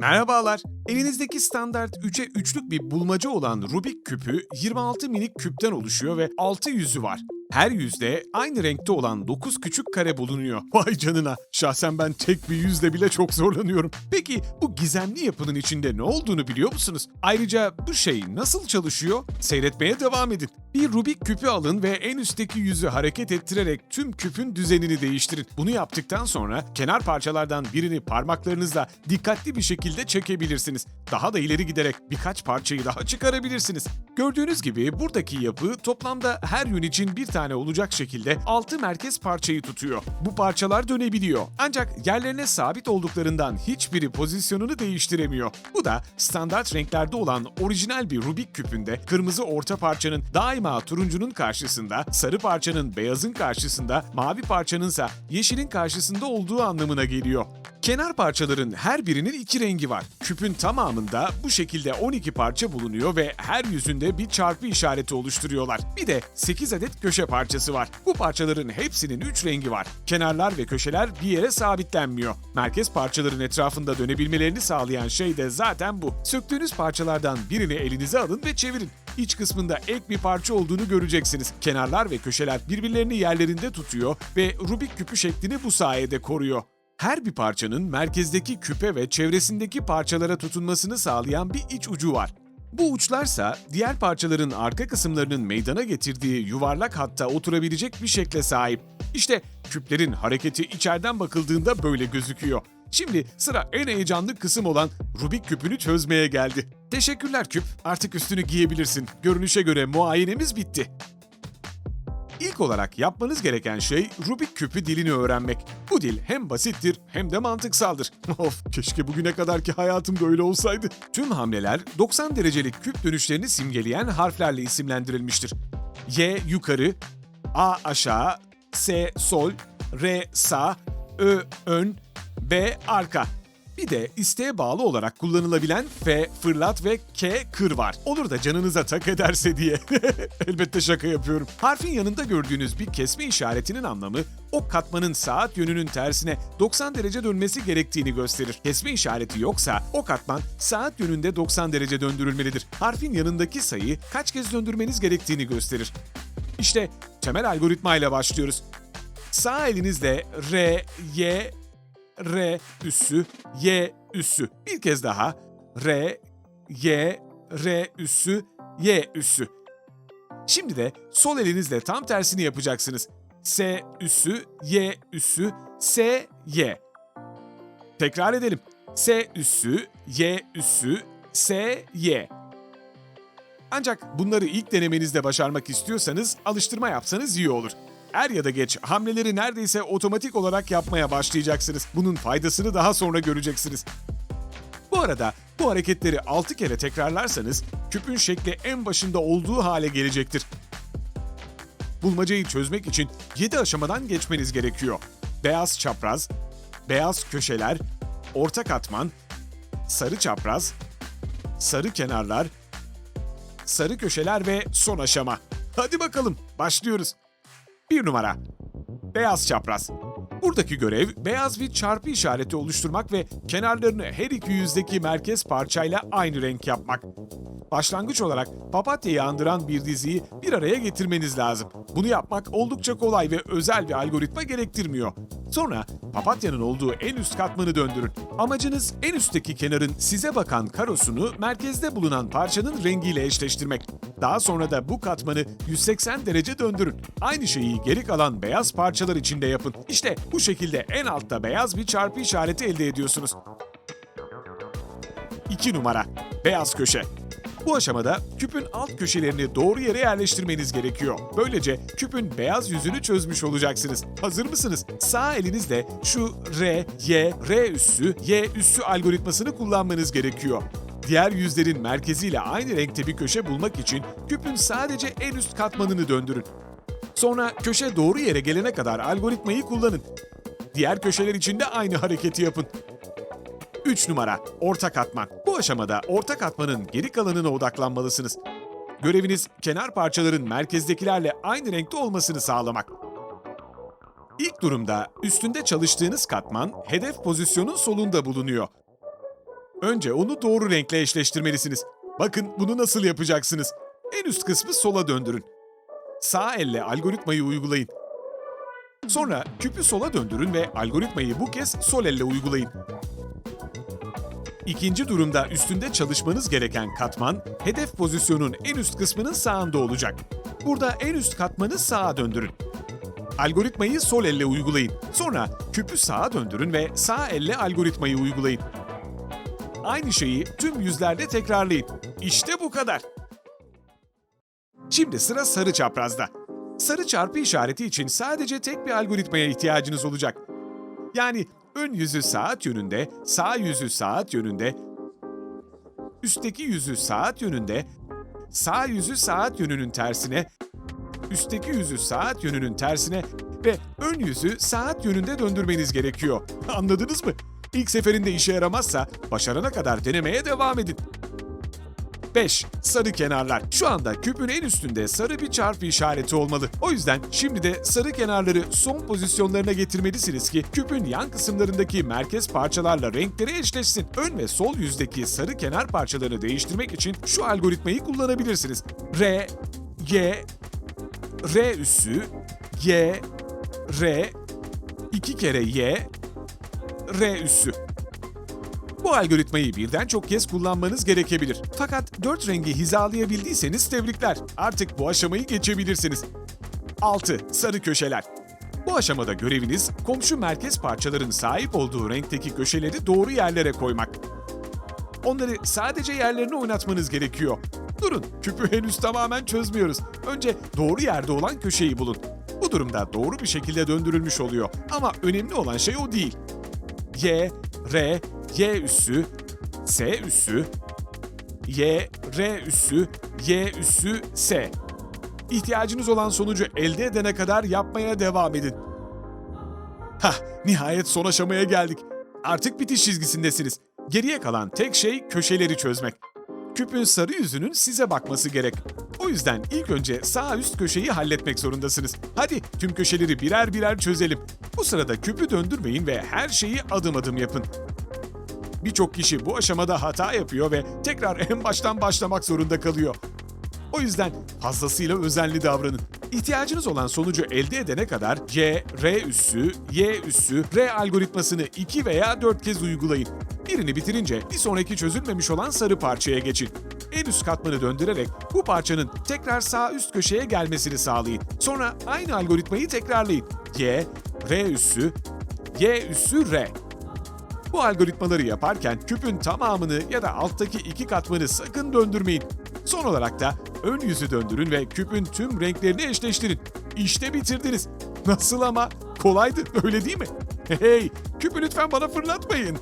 Merhabalar. Elinizdeki standart 3'e 3'lük bir bulmaca olan Rubik küpü 26 minik küpten oluşuyor ve 6 yüzü var. Her yüzde aynı renkte olan 9 küçük kare bulunuyor. Vay canına. Şahsen ben tek bir yüzle bile çok zorlanıyorum. Peki bu gizemli yapının içinde ne olduğunu biliyor musunuz? Ayrıca bu şey nasıl çalışıyor? Seyretmeye devam edin. Bir Rubik küpü alın ve en üstteki yüzü hareket ettirerek tüm küpün düzenini değiştirin. Bunu yaptıktan sonra kenar parçalardan birini parmaklarınızla dikkatli bir şekilde çekebilirsiniz. Daha da ileri giderek birkaç parçayı daha çıkarabilirsiniz. Gördüğünüz gibi buradaki yapı toplamda her yön için bir tane olacak şekilde 6 merkez parçayı tutuyor. Bu parçalar dönebiliyor. Ancak yerlerine sabit olduklarından hiçbiri pozisyonunu değiştiremiyor. Bu da standart renklerde olan orijinal bir Rubik küpünde kırmızı orta parçanın daima turuncunun karşısında, sarı parçanın beyazın karşısında, mavi parçanınsa yeşilin karşısında olduğu anlamına geliyor. Kenar parçaların her birinin iki rengi var. Küpün tamamında bu şekilde 12 parça bulunuyor ve her yüzünde bir çarpı işareti oluşturuyorlar. Bir de 8 adet köşe parçası var. Bu parçaların hepsinin 3 rengi var. Kenarlar ve köşeler bir yere sabitlenmiyor. Merkez parçaların etrafında dönebilmelerini sağlayan şey de zaten bu. Söktüğünüz parçalardan birini elinize alın ve çevirin. İç kısmında ek bir parça olduğunu göreceksiniz. Kenarlar ve köşeler birbirlerini yerlerinde tutuyor ve Rubik küpü şeklini bu sayede koruyor. Her bir parçanın merkezdeki küpe ve çevresindeki parçalara tutunmasını sağlayan bir iç ucu var. Bu uçlarsa diğer parçaların arka kısımlarının meydana getirdiği yuvarlak hatta oturabilecek bir şekle sahip. İşte küplerin hareketi içeriden bakıldığında böyle gözüküyor. Şimdi sıra en heyecanlı kısım olan Rubik küpünü çözmeye geldi. Teşekkürler küp. Artık üstünü giyebilirsin. Görünüşe göre muayenemiz bitti. İlk olarak yapmanız gereken şey Rubik küpü dilini öğrenmek. Bu dil hem basittir hem de mantıksaldır. Of keşke bugüne kadarki hayatım da öyle olsaydı. Tüm hamleler 90 derecelik küp dönüşlerini simgeleyen harflerle isimlendirilmiştir. Y yukarı, A aşağı, S sol, R sağ, Ö ön, B arka. Bir de isteğe bağlı olarak kullanılabilen F, fırlat ve K, kır var. Olur da canınıza tak ederse diye. Elbette şaka yapıyorum. Harfin yanında gördüğünüz bir kesme işaretinin anlamı o katmanın saat yönünün tersine 90 derece dönmesi gerektiğini gösterir. Kesme işareti yoksa o katman saat yönünde 90 derece döndürülmelidir. Harfin yanındaki sayı kaç kez döndürmeniz gerektiğini gösterir. İşte temel algoritma ile başlıyoruz. Sağ elinizle R, Y, R üssü, Y üssü. Bir kez daha. R, Y, R üssü, Y üssü. Şimdi de sol elinizle tam tersini yapacaksınız. S üssü, Y üssü, S, Y. Tekrar edelim. S üssü, Y üssü, S, Y. Ancak bunları ilk denemenizde başarmak istiyorsanız alıştırma yapsanız iyi olur. Er ya da geç hamleleri neredeyse otomatik olarak yapmaya başlayacaksınız. Bunun faydasını daha sonra göreceksiniz. Bu arada bu hareketleri 6 kere tekrarlarsanız küpün şekli en başında olduğu hale gelecektir. Bulmacayı çözmek için 7 aşamadan geçmeniz gerekiyor. Beyaz çapraz, beyaz köşeler, orta katman, sarı çapraz, sarı kenarlar, sarı köşeler ve son aşama. Hadi bakalım başlıyoruz. 1 numara. Beyaz çapraz. Buradaki görev beyaz bir çarpı işareti oluşturmak ve kenarlarını her iki yüzdeki merkez parçayla aynı renk yapmak. Başlangıç olarak papatyayı andıran bir diziyi bir araya getirmeniz lazım. Bunu yapmak oldukça kolay ve özel bir algoritma gerektirmiyor. Sonra papatyanın olduğu en üst katmanı döndürün. Amacınız en üstteki kenarın size bakan karosunu merkezde bulunan parçanın rengiyle eşleştirmek. Daha sonra da bu katmanı 180 derece döndürün. Aynı şeyi geri kalan beyaz parçalar için de yapın. İşte bu şekilde en altta beyaz bir çarpı işareti elde ediyorsunuz. 2 numara. Beyaz köşe. Bu aşamada küpün alt köşelerini doğru yere yerleştirmeniz gerekiyor. Böylece küpün beyaz yüzünü çözmüş olacaksınız. Hazır mısınız? Sağ elinizle şu R, Y, R üssü, Y üssü algoritmasını kullanmanız gerekiyor. Diğer yüzlerin merkeziyle aynı renkte bir köşe bulmak için küpün sadece en üst katmanını döndürün. Sonra köşe doğru yere gelene kadar algoritmayı kullanın. Diğer köşeler için de aynı hareketi yapın. 3 numara orta katman. Bu aşamada orta katmanın geri kalanına odaklanmalısınız. Göreviniz kenar parçaların merkezdekilerle aynı renkte olmasını sağlamak. İlk durumda üstünde çalıştığınız katman hedef pozisyonun solunda bulunuyor. Önce onu doğru renkle eşleştirmelisiniz. Bakın bunu nasıl yapacaksınız. En üst kısmı sola döndürün. Sağ elle algoritmayı uygulayın. Sonra küpü sola döndürün ve algoritmayı bu kez sol elle uygulayın. İkinci durumda üstünde çalışmanız gereken katman, hedef pozisyonun en üst kısmının sağında olacak. Burada en üst katmanı sağa döndürün. Algoritmayı sol elle uygulayın. Sonra küpü sağa döndürün ve sağ elle algoritmayı uygulayın. Aynı şeyi tüm yüzlerde tekrarlayın. İşte bu kadar. Şimdi sıra sarı çaprazda. Sarı çarpı işareti için sadece tek bir algoritmaya ihtiyacınız olacak. Yani ön yüzü saat yönünde, sağ yüzü saat yönünde, üstteki yüzü saat yönünde, sağ yüzü saat yönünün tersine, üstteki yüzü saat yönünün tersine ve ön yüzü saat yönünde döndürmeniz gerekiyor. Anladınız mı? İlk seferinde işe yaramazsa başarana kadar denemeye devam edin. 5. Sarı kenarlar. Şu anda küpün en üstünde sarı bir çarpı işareti olmalı. O yüzden şimdi de sarı kenarları son pozisyonlarına getirmelisiniz ki küpün yan kısımlarındaki merkez parçalarla renkleri eşleşsin. Ön ve sol yüzdeki sarı kenar parçalarını değiştirmek için şu algoritmayı kullanabilirsiniz. R, Y, R üssü, Y, R, 2 kere Y, R üssü. Bu algoritmayı birden çok kez kullanmanız gerekebilir. Fakat dört rengi hizalayabildiyseniz tebrikler. Artık bu aşamayı geçebilirsiniz. 6. Sarı köşeler. Bu aşamada göreviniz komşu merkez parçaların sahip olduğu renkteki köşeleri doğru yerlere koymak. Onları sadece yerlerine oynatmanız gerekiyor. Durun, küpü henüz tamamen çözmüyoruz. Önce doğru yerde olan köşeyi bulun. Bu durumda doğru bir şekilde döndürülmüş oluyor. Ama önemli olan şey o değil. Y, R, Y üssü, S üssü, Y, R üssü, Y üssü, S. İhtiyacınız olan sonucu elde edene kadar yapmaya devam edin. Hah, nihayet son aşamaya geldik. Artık bitiş çizgisindesiniz. Geriye kalan tek şey köşeleri çözmek. Küpün sarı yüzünün size bakması gerek. O yüzden ilk önce sağ üst köşeyi halletmek zorundasınız. Hadi tüm köşeleri birer birer çözelim. Bu sırada küpü döndürmeyin ve her şeyi adım adım yapın. Birçok kişi bu aşamada hata yapıyor ve tekrar en baştan başlamak zorunda kalıyor. O yüzden fazlasıyla özenli davranın. İhtiyacınız olan sonucu elde edene kadar C, R üssü, Y üssü, R algoritmasını 2 veya 4 kez uygulayın. Birini bitirince bir sonraki çözülmemiş olan sarı parçaya geçin. En üst katmanı döndürerek bu parçanın tekrar sağ üst köşeye gelmesini sağlayın. Sonra aynı algoritmayı tekrarlayın. Y, R üssü, Y üssü R. Bu algoritmaları yaparken küpün tamamını ya da alttaki iki katmanı sakın döndürmeyin. Son olarak da ön yüzü döndürün ve küpün tüm renklerini eşleştirin. İşte bitirdiniz. Nasıl ama? Kolaydı öyle değil mi? Hey, küpü lütfen bana fırlatmayın.